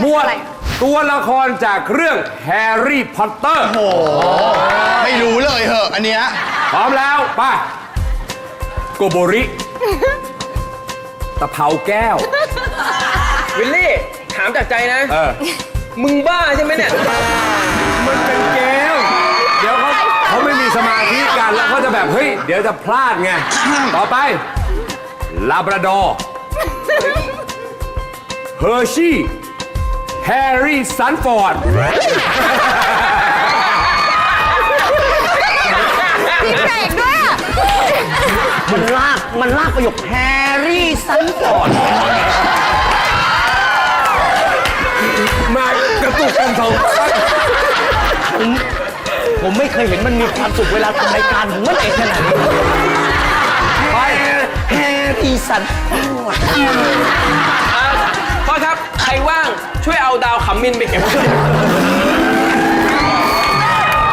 หมวดตัวละครจากเรื่องแฮร์รี่พอตเตอร์ ไม่รู้เลยเหอะอันเนี้ยพร้อมแล้วไป่ะโกโบริ ตะเภาแก้ว วิลลี่ ถามจากใจนะ เออ มึงบ้าใช่ไหมเนี่ย มันเป็นเกม เดี๋ยวเขาเขาไม่มีสมาธิกันแล้วเขาจะแบบ เฮ้ย เดี๋ยวจะพลาดไง ต่อไป ลาบราดอร์เฮอร์ชี่ แฮร์รี่ซันฟอร์ด มีเบรกด้วยอะมันลาก มันลากประโยคแฮร์รี่ซันฟอร์ด มากระตุกกันสองข้างผมไม่เคยเห็นมันมีความสุขเวลาทำรายการผมมันเองขนาดนี้ไปแฮร์รี่ซันฟอร์ด มิ้นไปเก็บ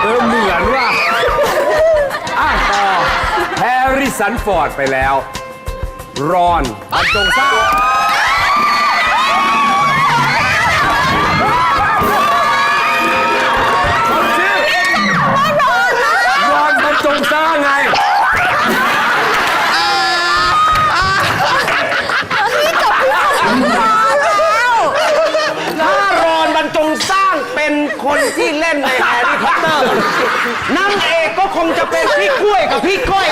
เออเหมือนว่าอะต่อแฮร์ริสันฟอร์ดไปแล้ว รอนบรรจงสร้าง คนที่เล่นในแฮร์รี่พอตเตอร์นางเอกก็คงจะเป็นพี่กล้วยกับพี่ก้อย